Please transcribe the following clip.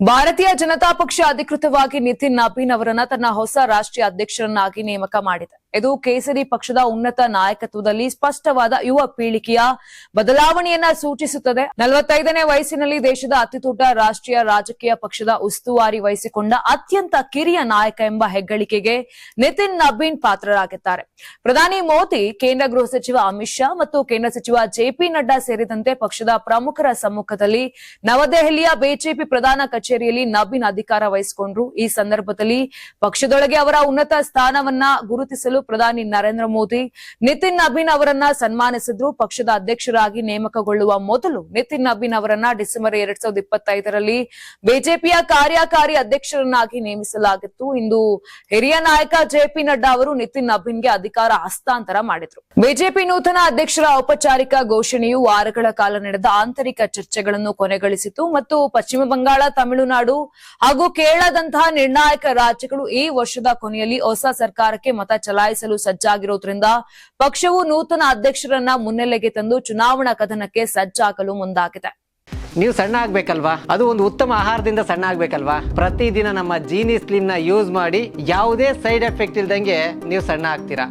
ಭಾರತೀಯ ಜನತಾ ಪಕ್ಷ ಅಧಿಕೃತವಾಗಿ ನಿತಿನ್ ನಬೀನ್ ಅವರನ್ನ ತನ್ನ ಹೊಸ ರಾಷ್ಟ್ರೀಯ ಅಧ್ಯಕ್ಷರನ್ನಾಗಿ ನೇಮಕ ಮಾಡಿದೆ. ಇದು ಕೇಸರಿ ಪಕ್ಷದ ಉನ್ನತ ನಾಯಕತ್ವದಲ್ಲಿ ಸ್ಪಷ್ಟವಾದ ಯುವ ಪೀಳಿಗೆಯ ಬದಲಾವಣೆಯನ್ನ ಸೂಚಿಸುತ್ತದೆ. ನಲವತ್ತೈದನೇ ವಯಸ್ಸಿನಲ್ಲಿ ದೇಶದ ಅತಿದೊಡ್ಡ ರಾಷ್ಟ್ರೀಯ ರಾಜಕೀಯ ಪಕ್ಷದ ಉಸ್ತುವಾರಿ ವಹಿಸಿಕೊಂಡ ಅತ್ಯಂತ ಕಿರಿಯ ನಾಯಕ ಎಂಬ ಹೆಗ್ಗಳಿಕೆಗೆ ನಿತಿನ್ ನಬೀನ್ ಪಾತ್ರರಾಗಿದ್ದಾರೆ. ಪ್ರಧಾನಿ ಮೋದಿ, ಕೇಂದ್ರ ಗೃಹ ಸಚಿವ ಅಮಿತ್ ಶಾ ಮತ್ತು ಕೇಂದ್ರ ಸಚಿವ ಜೆಪಿ ನಡ್ಡಾ ಸೇರಿದಂತೆ ಪಕ್ಷದ ಪ್ರಮುಖರ ಸಮ್ಮುಖದಲ್ಲಿ ನವದೆಹಲಿಯ ಬಿಜೆಪಿ ಪ್ರಧಾನ ಕಚೇರಿಯಲ್ಲಿ ನಬೀನ್ ಅಧಿಕಾರ ವಹಿಸಿಕೊಂಡ್ರು. ಈ ಸಂದರ್ಭದಲ್ಲಿ ಪಕ್ಷದೊಳಗೆ ಅವರ ಉನ್ನತ ಸ್ಥಾನವನ್ನ ಗುರುತಿಸಲು ಪ್ರಧಾನಿ ನರೇಂದ್ರ ಮೋದಿ, ನಿತಿನ್ ನಬೀನ್ ಅವರನ್ನ ಸನ್ಮಾನಿಸಿದ್ರು. ಪಕ್ಷದ ಅಧ್ಯಕ್ಷರಾಗಿ ನೇಮಕಗೊಳ್ಳುವ ಮೊದಲು ನಿತಿನ್ ನಬೀನ್ ಅವರನ್ನ ಡಿಸೆಂಬರ್ ಎರಡ್ ಸಾವಿರದ ಇಪ್ಪತ್ತೈದರಲ್ಲಿ ಬಿಜೆಪಿಯ ಕಾರ್ಯಕಾರಿ ಅಧ್ಯಕ್ಷರನ್ನಾಗಿ ನೇಮಿಸಲಾಗಿತ್ತು. ಇಂದು ಹಿರಿಯ ನಾಯಕ ಜೆಪಿ ನಡ್ಡಾ ಅವರು ನಿತಿನ್ ನಬೀನ್ಗೆ ಅಧಿಕಾರ ಹಸ್ತಾಂತರ ಮಾಡಿದ್ರು. ಬಿಜೆಪಿ ನೂತನ ಅಧ್ಯಕ್ಷರ ಔಪಚಾರಿಕ ಘೋಷಣೆಯು ವಾರಗಳ ಕಾಲ ನಡೆದ ಆಂತರಿಕ ಚರ್ಚೆಗಳನ್ನು ಕೊನೆಗಳಿಸಿತು ಮತ್ತು ಪಶ್ಚಿಮ ಬಂಗಾಳ, ತಮಿಳುನಾಡು ಹಾಗೂ ಕೇರಳದಂತಹ ನಿರ್ಣಾಯಕ ರಾಜ್ಯಗಳು ಈ ವರ್ಷದ ಕೊನೆಯಲ್ಲಿ ಹೊಸ ಸರ್ಕಾರಕ್ಕೆ ಮತ ಚಲಾಯಿಸಲು ಸಜ್ಜಾಗಿರೋದ್ರಿಂದ ಪಕ್ಷವು ನೂತನ ಅಧ್ಯಕ್ಷರನ್ನ ಮುನ್ನೆಲೆಗೆ ತಂದು ಚುನಾವಣಾ ಕದನಕ್ಕೆ ಸಜ್ಜಾಗಲು ಮುಂದಾಗಿದೆ. ನೀವು ಸಣ್ಣ ಆಗ್ಬೇಕಲ್ವಾ? ಅದು ಒಂದು ಉತ್ತಮ ಆಹಾರದಿಂದ ಸಣ್ಣ ಆಗ್ಬೇಕಲ್ವಾ? ಪ್ರತಿದಿನ ನಮ್ಮ ಜೀನಿ ಸ್ಲಿಮ್ನ ಯೂಸ್ ಮಾಡಿ ಯಾವುದೇ ಸೈಡ್ ಎಫೆಕ್ಟ್ ಇಲ್ದಂಗೆ ನೀವು ಸಣ್ಣ ಆಗ್ತೀರಾ?